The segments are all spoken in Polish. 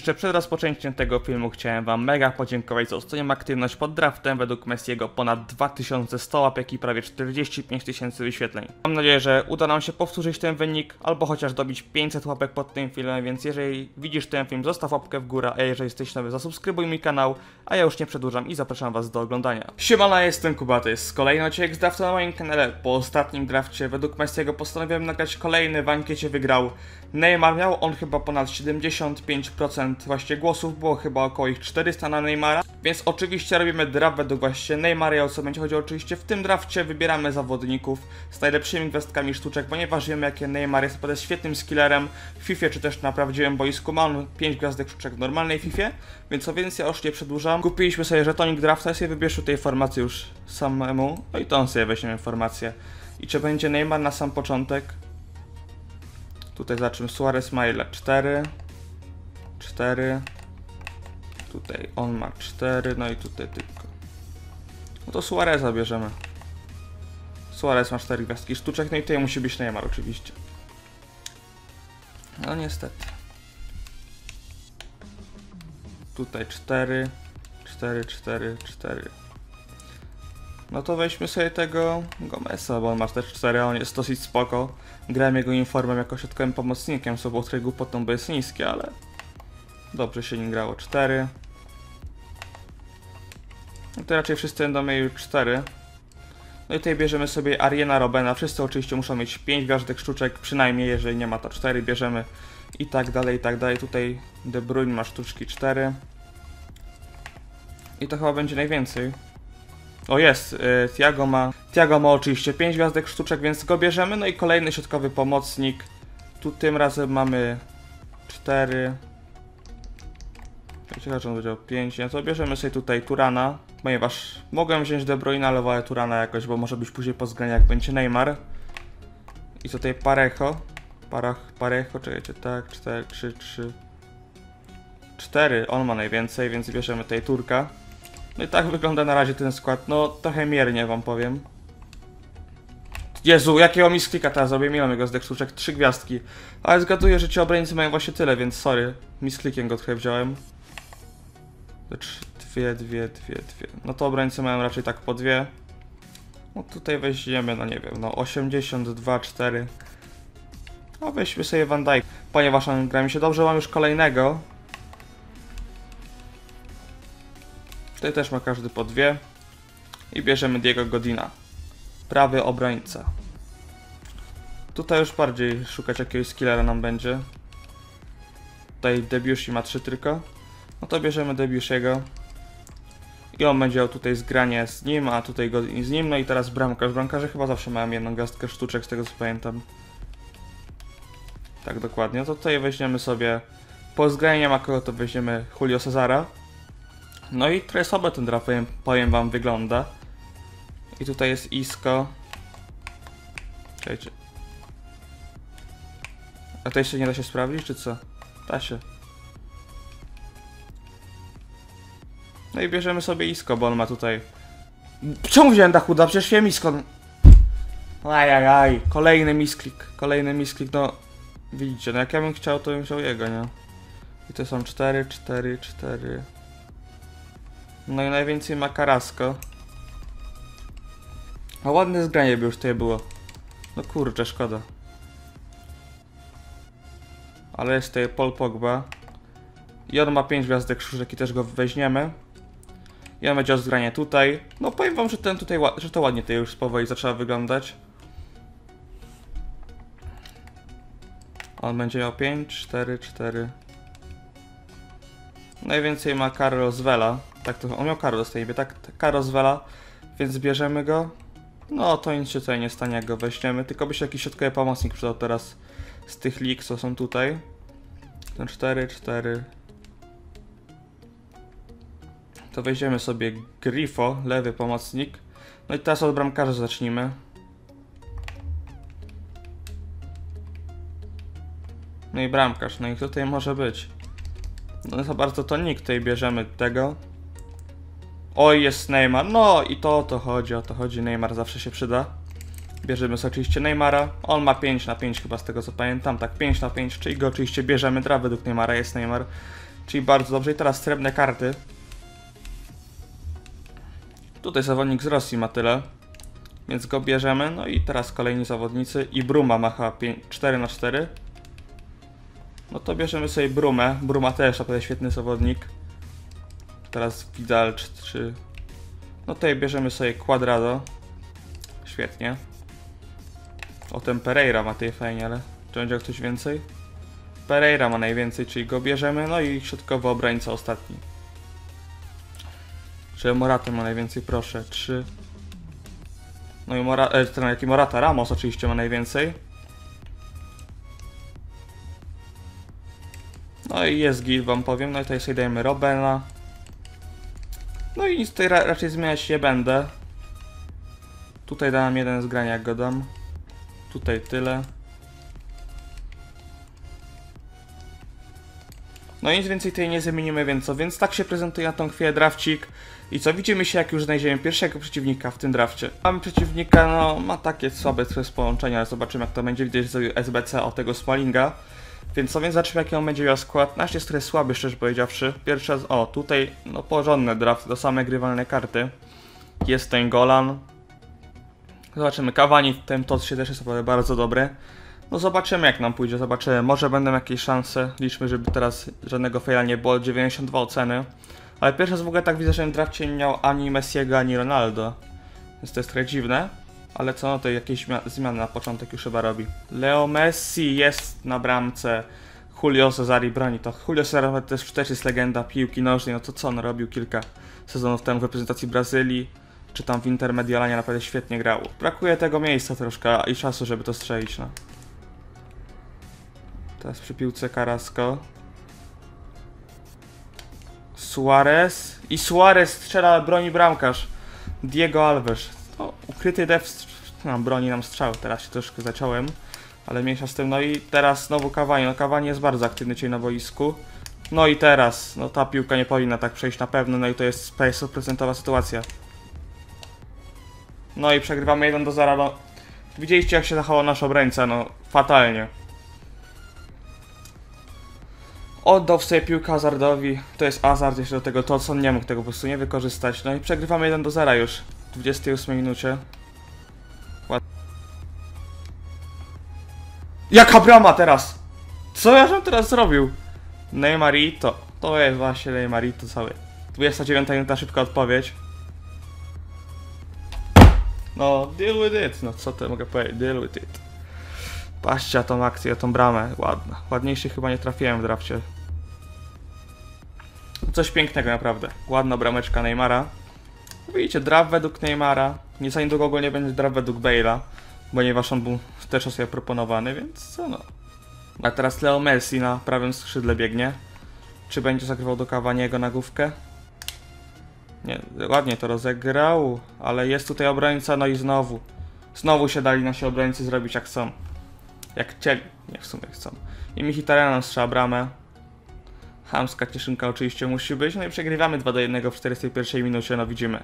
Jeszcze przed rozpoczęciem tego filmu chciałem wam mega podziękować za ostatnią aktywność pod draftem. Według Messiego ponad 2100 łapek i prawie 45 tysięcy wyświetleń. Mam nadzieję, że uda nam się powtórzyć ten wynik, albo chociaż dobić 500 łapek pod tym filmem, więc jeżeli widzisz ten film, zostaw łapkę w górę, a jeżeli jesteś nowy, zasubskrybuj mój kanał, a ja już nie przedłużam i zapraszam was do oglądania. Siemana, jestem Kubatys. Kolejny odcinek z draftu na moim kanale. Po ostatnim drafcie według Messiego postanowiłem nagrać kolejny, w ankiecie wygrał Neymar. Miał on chyba ponad 75% właśnie głosów, było chyba około ich 400 na Neymara, więc oczywiście robimy draft według właśnie Neymara i o co będzie chodziło oczywiście w tym drafcie wybieramy zawodników z najlepszymi gwiazdkami sztuczek, ponieważ wiemy jakie Neymar jest naprawdę świetnym skillerem w FIFA czy też na prawdziwym boisku, ma on 5 gwiazdek sztuczek w normalnej FIFA, więc co więcej ja już nie przedłużam. Kupiliśmy sobie żetonik drafta, ja sobie wybierz tej formacji już samemu, no i to on sobie weźmiemy formację. I czy będzie Neymar na sam początek? Tutaj zaczynamy Suarez ma ile? 4 4 Tutaj on ma 4, no i tutaj tylko. No to Suareza bierzemy. Suarez ma 4 gwiazdki sztuczek, no i tutaj musi być Neymar oczywiście. No niestety. Tutaj 4, 4, 4, 4. No to weźmy sobie tego Gomesa, bo on ma też 4, a on jest dosyć spoko. Grałem jego informem jako środkowym pomocnikiem, co było trochę głupotą, bo jest niskie, ale dobrze się nim grało. 4. No to raczej wszyscy będą mieli 4. No i tutaj bierzemy sobie Ariena Robena. Wszyscy oczywiście muszą mieć 5 gwiazdek sztuczek, przynajmniej jeżeli nie ma to 4 bierzemy i tak dalej, i tak dalej. Tutaj De Bruyne ma sztuczki 4. I to chyba będzie najwięcej. O jest, y, Tiago ma. Tiago ma oczywiście 5 gwiazdek sztuczek, więc go bierzemy. No i kolejny środkowy pomocnik. Tu tym razem mamy 4. Ciekawe, on powiedział 5. No to bierzemy sobie tutaj Turana. Ponieważ mogłem wziąć De Bruyne, ale wolę Turana jakoś, bo może być później po zgraniu, jak będzie Neymar. I tutaj Parejo. Parach, Parejo, czekajcie, tak, 4, 3, 3. 4, on ma najwięcej, więc bierzemy tutaj Turka. No i tak wygląda na razie ten skład. No, trochę miernie wam powiem. Jezu, jakiego mi sklika teraz zrobię? Miałem jego z dekstuczek, trzy gwiazdki. Ale zgaduję, że ci obrońcy mają właśnie tyle, więc sorry. Misklikiem go trochę wziąłem. Dwie, dwie, dwie, dwie. No to obrońcy mają raczej tak po dwie. No tutaj weźmiemy, no nie wiem, no 82, 4. No weźmy sobie Van Dijk. Ponieważ on gra mi się dobrze, mam już kolejnego. Tutaj też ma każdy po dwie. I bierzemy Diego Godina. Prawy obrońca. Tutaj już bardziej szukać jakiegoś skillera nam będzie. Tutaj Debussy ma trzy tylko. No to bierzemy Debussy'ego. I on będzie miał tutaj zgranie z nim, a tutaj Godin z nim. No i teraz bramkarz. Bramkarze chyba zawsze mają jedną gwiazdkę sztuczek, z tego co pamiętam. Tak dokładnie. To tutaj weźmiemy sobie... Po zgraniu kogo, to weźmiemy Julio Cezara. No i trochę słabo ten draft, powiem, powiem wam, wygląda. I tutaj jest Isco. Czekajcie. A to jeszcze nie da się sprawdzić, czy co? Da się. No i bierzemy sobie Isco, bo on ma tutaj... Czemu wziąłem Dachuda? Przecież wiem Isco. Ajajaj, kolejny misklik, kolejny misklik, no... Widzicie, no jak ja bym chciał, to bym wziął jego, nie? I to są 4, 4, 4... No i najwięcej ma Karasko. A ładne zgranie by już tutaj było. No kurczę, szkoda. Ale jest tutaj Paul Pogba. I on ma 5 gwiazdek szuszek i też go weźmiemy. I on będzie zgranie tutaj. No powiem wam, że ten tutaj, że to ładnie tutaj już powoli zaczęła wyglądać. On będzie miał 5, 4, 4. Najwięcej ma Carlos Vela. Tak to, on miał Carlos tej tak? Carlos Vela, więc bierzemy go. No to nic się tutaj nie stanie, jak go weźmiemy. Tylko by się jakiś środkowy pomocnik przydał teraz z tych lig, co są tutaj. Ten 4, 4. To weźmiemy sobie Grifo, lewy pomocnik. No i teraz od bramkarza zacznijmy. No i bramkarz, no i tutaj może być? No za bardzo to nikt tutaj bierzemy tego. Oj, jest Neymar. No i to o to chodzi, o to chodzi. Neymar zawsze się przyda. Bierzemy sobie oczywiście Neymara. On ma 5 na 5 chyba z tego co pamiętam. Tak, 5 na 5, czyli go oczywiście bierzemy. Dra według Neymara jest Neymar. Czyli bardzo dobrze. I teraz srebrne karty. Tutaj zawodnik z Rosji ma tyle. Więc go bierzemy. No i teraz kolejni zawodnicy. I Bruma ma chyba 4 na 4 No to bierzemy sobie Brumę. Bruma też naprawdę świetny zawodnik. Teraz Vidal 3. No tutaj bierzemy sobie Quadrado. Świetnie. O ten Pereira ma tej fajnie, ale czy będzie ktoś więcej? Pereira ma najwięcej, czyli go bierzemy. No i środkowy obrońca ostatni. Czy Morata ma najwięcej, proszę. 3. No i Mora, e, ten jaki Morata, Ramos oczywiście ma najwięcej. No i jest gil, wam powiem. No i tutaj sobie dajemy Robena. No i nic tutaj ra raczej zmieniać nie będę. Tutaj dałem jeden z grania, jak go dam. Tutaj tyle. No nic więcej tutaj nie zmienimy, więc co? Więc tak się prezentuje na tą chwilę drafcik. I co? Widzimy się, jak już znajdziemy pierwszego przeciwnika w tym drafcie. Mamy przeciwnika, no, ma takie słabe przez połączenia, ale zobaczymy, jak to będzie widać z SBC o tego Smallinga. Więc co, więc zobaczymy, jaki on będzie miał skład. Nasz jest trochę słaby, szczerze powiedziawszy. Pierwsza, o, tutaj, no, porządny draft, do same grywalne karty. Jest ten Golan. Zobaczymy, Kawani w tym to się też jest bardzo dobry. No zobaczymy jak nam pójdzie, zobaczymy. Może będą jakieś szanse. Liczmy, żeby teraz żadnego faila nie było. 92 oceny. Ale pierwszy raz w ogóle tak widzę, że w drafcie nie miał ani Messiego, ani Ronaldo. Więc to jest trochę dziwne. Ale co, no to jakieś zmiany na początek już chyba robi. Leo Messi jest na bramce. Julio Cesari broni to. Julio Cesari też, też jest legenda piłki nożnej. No to co on robił kilka sezonów temu w reprezentacji Brazylii. Czy tam w Intermedialanie naprawdę świetnie grał. Brakuje tego miejsca troszkę i czasu, żeby to strzelić, no. Teraz przy piłce Carrasco. Suarez. I Suarez strzela, broni bramkarz. Diego Alves. To ukryty def no, broni nam strzał. Teraz się troszkę zacząłem. Ale mniejsza z tym. No i teraz znowu Kawani. No Kawani jest bardzo aktywny dzisiaj na boisku. No i teraz. No ta piłka nie powinna tak przejść na pewno. No i to jest 100% sytuacja. No i przegrywamy 1 do 0. No. Widzieliście jak się zachował nasz obrońca. No fatalnie. Oddał sobie piłkę Hazardowi. To jest Hazard, jeszcze do tego to, co nie mógł tego po prostu nie wykorzystać. No i przegrywamy 1 do 0 już w 28 minucie. Ład... Jaka brama teraz? Co ja żem teraz zrobił? Neymarito. To jest właśnie Neymarito cały. 29 minuta, szybka odpowiedź. No, deal with it. No co to mogę powiedzieć? Deal with it. Patrzcie tą akcję, tą bramę. Ładna. Ładniejszy chyba nie trafiłem w drafcie. Coś pięknego naprawdę. Ładna brameczka Neymara. Widzicie, draft według Neymara. Nie za niedługo ogólnie będzie draft według Bale'a, ponieważ on był też sobie proponowany, więc co no. A teraz Leo Messi na prawym skrzydle biegnie. Czy będzie zagrywał do Cavaniego na główkę? Nie, ładnie to rozegrał, ale jest tutaj obrońca, no i znowu. Znowu się dali nasi obrońcy zrobić jak chcą. Jak chcieli, nie w sumie chcą. I Mkhitaryan strzela bramę. Hamska cieszynka oczywiście musi być. No i przegrywamy 2 do 1 w 41 minucie, no widzimy.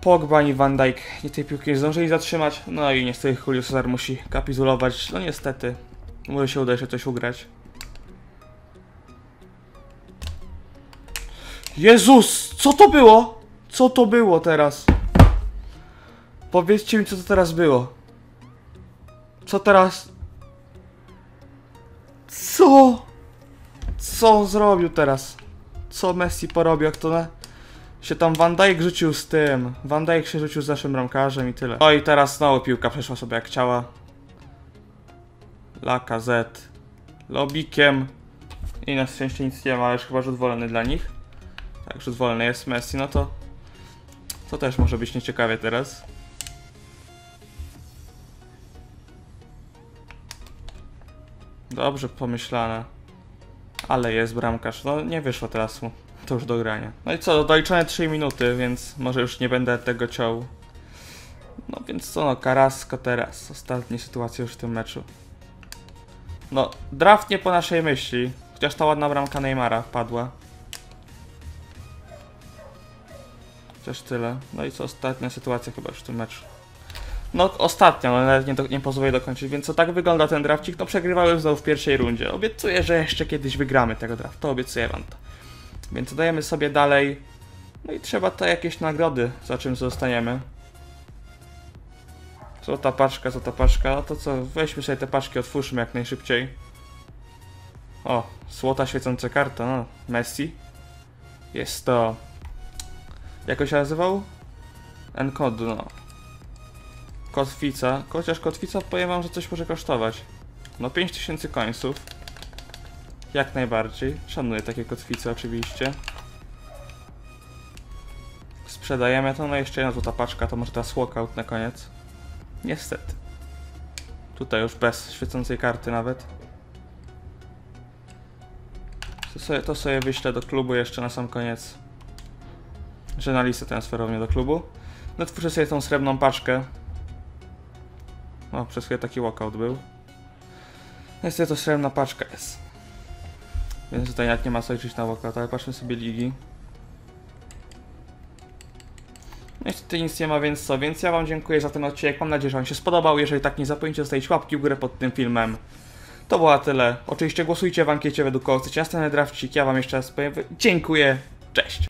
Pogba i Van Dijk nie tej piłki zdążyli zatrzymać. No i niestety Julio Cesar musi kapitulować. No niestety. Może się uda jeszcze coś ugrać. Jezus! Co to było? Co to było teraz? Powiedzcie mi, co to teraz było. Co teraz? Co? Co on zrobił teraz? Co Messi porobił, jak to na... się tam Van Dijk rzucił z tym. Van Dijk się rzucił z naszym bramkarzem i tyle. No i teraz znowu piłka przeszła sobie jak chciała. Lacazette. Lobikiem. I na szczęście nic nie ma, ale już chyba rzut wolny dla nich. Tak, rzut wolny jest Messi, no to... To też może być nieciekawie teraz. Dobrze pomyślane. Ale jest bramkarz. No nie wyszło teraz mu. To już do grania. No i co, doliczone 3 minuty, więc może już nie będę tego ciął. No więc co no, Karasko teraz. Ostatnia sytuacja już w tym meczu. No, draft nie po naszej myśli. Chociaż ta ładna bramka Neymara padła. Chociaż tyle. No i co, ostatnia sytuacja chyba już w tym meczu. No ostatnio, no nawet nie, do, nie pozwolę dokończyć, więc co tak wygląda ten drafcik? No przegrywałem znowu w pierwszej rundzie. Obiecuję, że jeszcze kiedyś wygramy tego draftu, obiecuję wam to. Więc dajemy sobie dalej. No i trzeba to jakieś nagrody, za czym zostaniemy. Złota paczka, złota paczka, no to co, weźmy sobie te paczki, otwórzmy jak najszybciej. O, złota świecąca karta, no, Messi. Jest to... Jak on się nazywał? Encodu, no. Kotwica, chociaż kotwica powiem wam, że coś może kosztować. No 5000 końców. Jak najbardziej. Szanuję takie kotwice oczywiście. Sprzedajemy to, no jeszcze jedna złota paczka, to może teraz walkout na koniec. Niestety. Tutaj już bez świecącej karty nawet. To sobie, to sobie wyślę do klubu jeszcze na sam koniec. Że na listę transferową do klubu. No twórzę sobie tą srebrną paczkę. O, przez chwilę taki walkout był. Niestety to srebrna paczka jest. Więc tutaj jak nie ma co liczyć na walkout, ale patrzmy sobie ligi. Niestety nic nie ma, więc co, więc ja wam dziękuję za ten odcinek, mam nadzieję, że wam się spodobał, jeżeli tak nie zapomnijcie zostawić łapki w górę pod tym filmem. To było tyle, oczywiście głosujcie w ankiecie według kogo chcecie następny drafcik, ja wam jeszcze raz powiem, dziękuję, cześć!